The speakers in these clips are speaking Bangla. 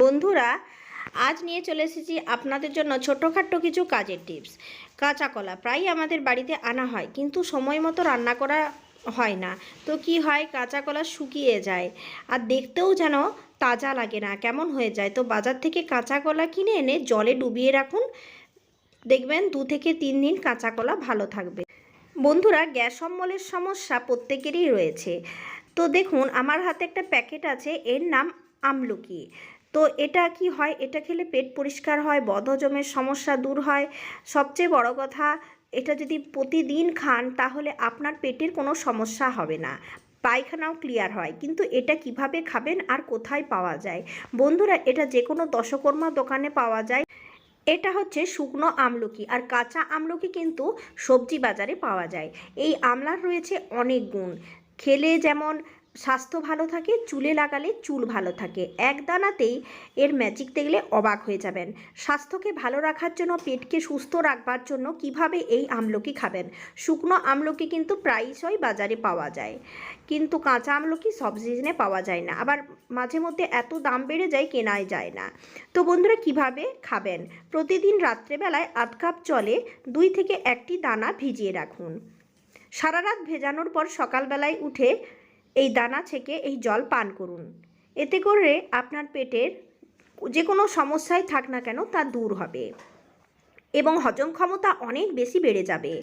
বন্ধুরা, আজ নিয়ে চলে এসেছি আপনাদের জন্য ছোটোখাট্ট কিছু কাজের টিপস। কাঁচা কলা প্রায়ই আমাদের বাড়িতে আনা হয়, কিন্তু সময় মতো রান্না করা হয় না। তো কি হয় কাঁচা কলা শুকিয়ে যায় আর দেখতেও যেন তাজা লাগে না, কেমন হয়ে যায়? তো বাজার থেকে কাঁচা কলা কিনে এনে জলে ডুবিয়ে রাখুন। দেখবেন দু থেকে তিন দিন কাঁচা কলা ভালো থাকবে। বন্ধুরা, গ্যাস অম্বলের সমস্যা প্রত্যেকেরই রয়েছে। তো দেখুন, আমার হাতে একটা প্যাকেট আছে, এর নাম আমলকি। তো এটা কি হয়? এটা খেলে পেট পরিষ্কার হয়, বদহজমের সমস্যা দূর হয়। সবচেয়ে বড় কথা, এটা যদি প্রতিদিন খান, তাহলে আপনার পেটের কোনো সমস্যা হবে না। পায়খানাও ক্লিয়ার হয়, কিন্তু এটা কীভাবে খাবেন আর কোথায় পাওয়া যায়? বন্ধুরা, এটা যে কোনো দশকর্মা দোকানে পাওয়া যায়। এটা হচ্ছে শুকনো আমলকি, আর কাঁচা আমলকি কিন্তু সবজি বাজারে পাওয়া যায়। এই আমলার রয়েছে অনেক গুণ। খেলে যেমন স্বাস্থ্য ভালো থাকে, চুলে লাগালে চুল ভালো থাকে। এক দানাতেই এর ম্যাজিক দেখলে অবাক হয়ে যাবেন। স্বাস্থ্যকে ভালো রাখার জন্য, পেটকে সুস্থ রাখবার জন্য কীভাবে এই আমলকি খাবেন? শুকনো আমলকি কিন্তু প্রায়শই বাজারে পাওয়া যায়। কিন্তু কাঁচা আমলকি সব সিজনে পাওয়া যায় না। আবার মাঝে মধ্যে এত দাম বেড়ে যায়, কেনাই যায় না। তো বন্ধুরা, কীভাবে খাবেন? প্রতিদিন রাত্রেবেলায় আধ কাপ জলে দুই থেকে একটি দানা ভিজিয়ে রাখুন। সারা রাত ভেজানোর পর সকালবেলায় উঠে এই দানা ছেঁকে এই জল পান করুন। এতে করে আপনার পেটের যে কোনো সমস্যায় থাক না কেন তা দূর হবে এবং হজম ক্ষমতা অনেক বেশি বেড়ে যাবে।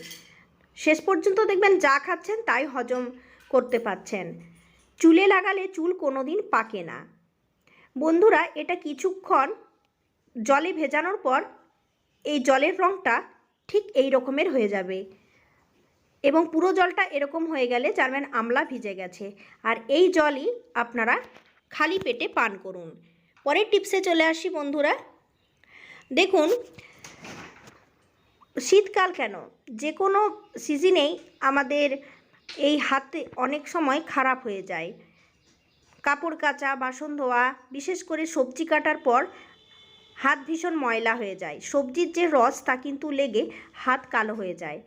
শেষ পর্যন্ত দেখবেন যা খাচ্ছেন তাই হজম করতে পারছেন চুলে লাগালে চুল কোনোদিন পাকে না। বন্ধুরা, এটা কিছুক্ষণ জলে ভেজানোর পর এই জলের রঙটা ঠিক এই রকমের হয়ে যাবে। এবং পুরো জলটা এরকম হয়ে গেলে জানবেন আমলা ভিজে গেছে। আর এই জলই আপনারা খালি পেটে পান করুন। পরের টিপসে চলে আসি বন্ধুরা। দেখুন, শীতকাল কেন? যে কোনো সিজনেই আমাদের এই হাতে অনেক সময় খারাপ হয়ে যায়। কাপড় কাচা, বাসন ধোয়া, বিশেষ করে সবজি কাটার পর হাত ভীষণ ময়লা হয়ে যায়। সবজির যে রস তা কিন্তু লেগে হাত কালো হয়ে যায়।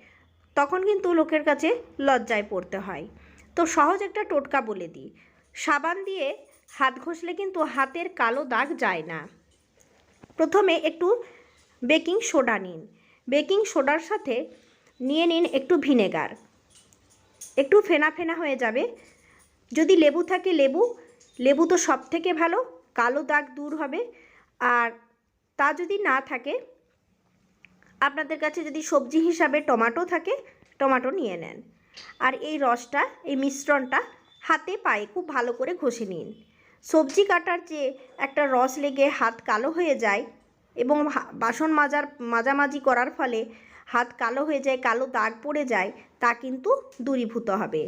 তখন কিন্তু লোকের কাছে লজ্জায় পড়তে হয়। তো সহজ একটা টোটকা বলে দিই। সাবান দিয়ে হাত ঘষলে কিন্তু হাতের কালো দাগ যায় না। প্রথমে একটু বেকিং সোডা নিন। বেকিং সোডার সাথে নিয়ে নিন একটু ভিনেগার। একটু ফেনা ফেনা হয়ে যাবে। যদি লেবু থাকে লেবু লেবু তো সব থেকে ভালো, কালো দাগ দূর হবে। আর তা যদি না থাকে আপনাদের কাছে যদি সবজি হিসাবে টমাটো থাকে, টমাটো নিয়ে নেন। আর এই রসটা, এই মিশ্রণটা হাতে পায়ে খুব ভালো করে ঘষে নিন। সবজি কাটার যে একটা রস লেগে হাত কালো হয়ে যায় এবং বাসন মাজার মাজামাজি করার ফলে হাত কালো হয়ে যায়, কালো দাগ পড়ে যায়, তা কিন্তু দূরীভূত হবে।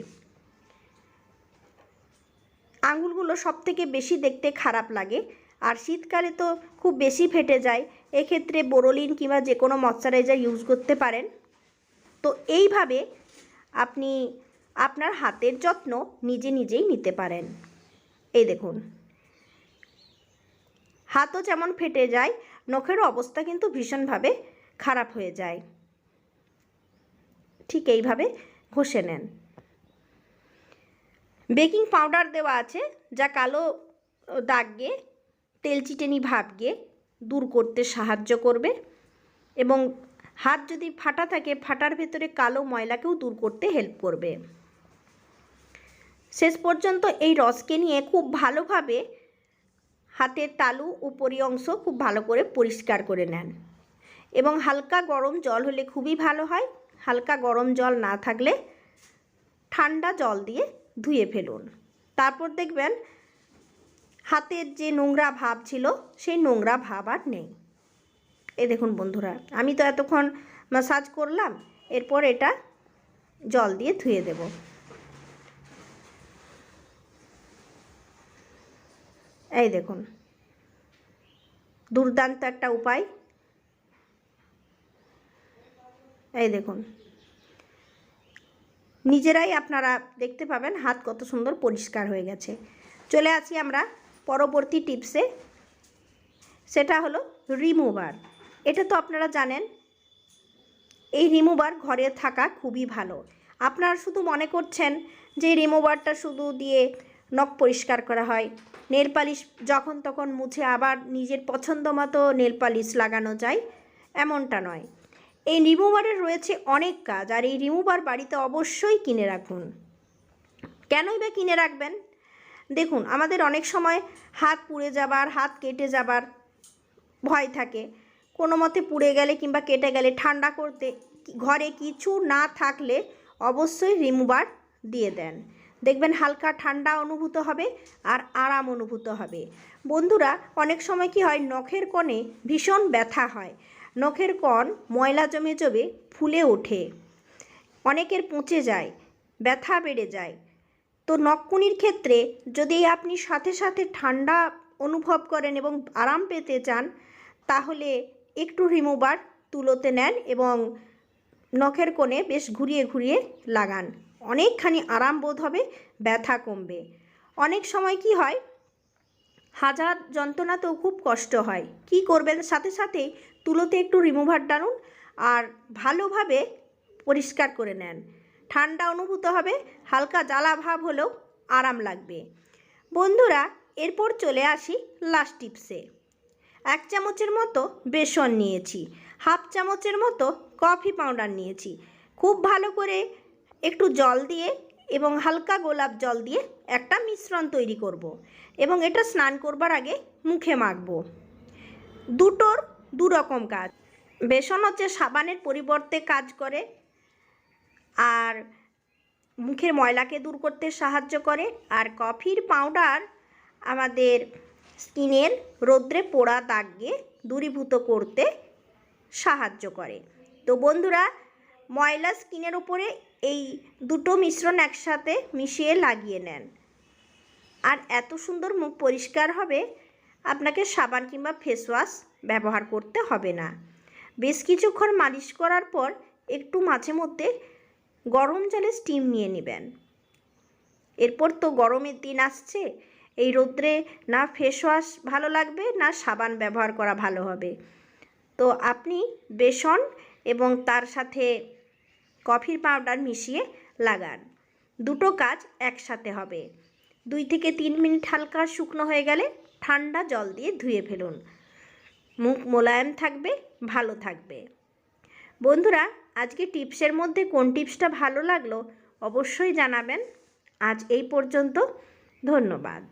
আঙুলগুলো সব থেকে বেশি দেখতে খারাপ লাগে। আর শীতকালে তো খুব বেশি ফেটে যায়। এক্ষেত্রে বোরোলিন কিংবা যে কোনো ময়শ্চারাইজার ইউজ করতে পারেন। তো এইভাবে আপনি আপনার হাতের যত্ন নিজে নিজেই নিতে পারেন। এই দেখুন। হাতও যেমন ফেটে যায়, নখেরও অবস্থা কিন্তু ভীষণভাবে খারাপ হয়ে যায়। ঠিক এইভাবে ঘষে নেন। বেকিং পাউডার দেওয়া আছে, যা কালো দাগকে তেলচিটেনি ভাবকে দূর করতে সাহায্য করবে এবং হাত যদি ফাটা থাকে, ফাটার ভেতরে কালো ময়লাকেও দূর করতে হেল্প করবে। শেষ পর্যন্ত এই রসকে নিয়ে খুব ভালোভাবে হাতের তালু উপরি অংশ খুব ভালো করে পরিষ্কার করে নেন এবং হালকা গরম জল হলে খুবই ভালো হয়। হালকা গরম জল না থাকলে ঠান্ডা জল দিয়ে ধুয়ে ফেলুন। তারপর দেখবেন হাতের যে নোংরা ভাব ছিল, সেই নোংরা ভাব আর নেই। এ দেখুন বন্ধুরা, আমি তো এতক্ষণ মাসাজ করলাম, এরপর এটা জল দিয়ে ধুয়ে দেব। এই দেখুন, দুর্দান্ত একটা উপায়। এই দেখুন, নিজেরাই আপনারা দেখতে পাবেন হাত কত সুন্দর পরিষ্কার হয়ে গেছে। চলে আসি আমরা পরবর্তী টিপসে, সেটা হলো রিমুভার এটা তো আপনারা জানেন, এই রিমুভার ঘরে থাকা খুবই ভালো। আপনারা শুধু মনে করছেন যে রিমুভারটা শুধু দিয়ে নখ পরিষ্কার করা হয় নেল পালিশ যখন তখন মুছে আবার নিজের পছন্দ মতো নেল পালিশ লাগানো যায়, এমনটা নয়। এই রিমুভারের রয়েছে অনেক কাজ, আর এই রিমুভার বাড়িতে অবশ্যই কিনে রাখুন। কেনই বা কিনে রাখবেন? দেখুন, আমাদের অনেক সময় হাত পুড়ে যাবার, হাত কেটে যাবার ভয় থাকে। কোনো মতে পুড়ে গেলে কিংবা কেটে গেলে ঠান্ডা করতে ঘরে কিছু না থাকলে অবশ্যই রিমুভার দিয়ে দেন। দেখবেন হালকা ঠান্ডা অনুভূত হবে আর আরাম অনুভূত হবে। বন্ধুরা, অনেক সময় কি হয়, নখের কণে ভীষণ ব্যথা হয়। নখের কণ ময়লা জমে জমে ফুলে ওঠে। অনেকের পচে যায়, ব্যথা বেড়ে যায়। তো নখকুনির ক্ষেত্রে যদি আপনি সাথে সাথে ঠান্ডা অনুভব করেন এবং আরাম পেতে চান, তাহলে একটু রিমুভার তুলোতে নেন এবং নখের কোণে বেশ ঘুরিয়ে ঘুরিয়ে লাগান। অনেকখানি আরাম বোধ হবে, ব্যথা কমবে। অনেক সময় কি হয়, হাজার যন্ত্রণাতেও খুব কষ্ট হয়। কি করবেন? সাথে সাথে তুলোতে একটু রিমুভার ডালুন আর ভালোভাবে পরিষ্কার করে নেন। ঠান্ডা অনুভূত হবে, হালকা জ্বালা ভাব হলেও আরাম লাগবে। বন্ধুরা, এরপর চলে আসি লাস্ট টিপসে। এক চামচের মতো বেসন নিয়েছি, হাফ চামচের মতো কফি পাউডার নিয়েছি। খুব ভালো করে একটু জল দিয়ে এবং হালকা গোলাপ জল দিয়ে একটা মিশ্রণ তৈরি করব। এবং এটা স্নান করবার আগে মুখে মাখব। দুটোর দু রকম কাজ। বেসন হচ্ছে সাবানের পরিবর্তে কাজ করে আর মুখের ময়লাকে দূর করতে সাহায্য করে। আর কফির পাউডার আমাদের স্কিনের রৌদ্রে পোড়া দাগকে দূরীভূত করতে সাহায্য করে। তো বন্ধুরা, ময়লা স্কিনের উপরে এই দুটো মিশ্রণ একসাথে মিশিয়ে লাগিয়ে নেন। আর এত সুন্দর মুখ পরিষ্কার হবে, আপনাকে সাবান কিংবা ফেস ওয়াশ ব্যবহার করতে হবে না। বেশ কিছুক্ষণ মালিশ করার পর একটু মাঝে মধ্যে গরম জলে স্টিম নিয়ে নেবেন। এরপর তো গরমের দিন আসছে, এই রোদ্রে না ফেস ওয়াশ ভালো লাগবে, না সাবান ব্যবহার করা ভালো হবে। তো আপনি বেসন এবং তার সাথে কফির পাউডার মিশিয়ে লাগান। দুটো কাজ একসাথে হবে। দুই থেকে তিন মিনিট হালকা শুকনো হয়ে গেলে ঠান্ডা জল দিয়ে ধুয়ে ফেলুন। মুখ মোলায়েম থাকবে, ভালো থাকবে। বন্ধুরা আজকে টিপসের মধ্যে কোন টিপসটা ভালো লাগল অবশ্যই জানাবেন। আজ এই পর্যন্ত ধন্যবাদ।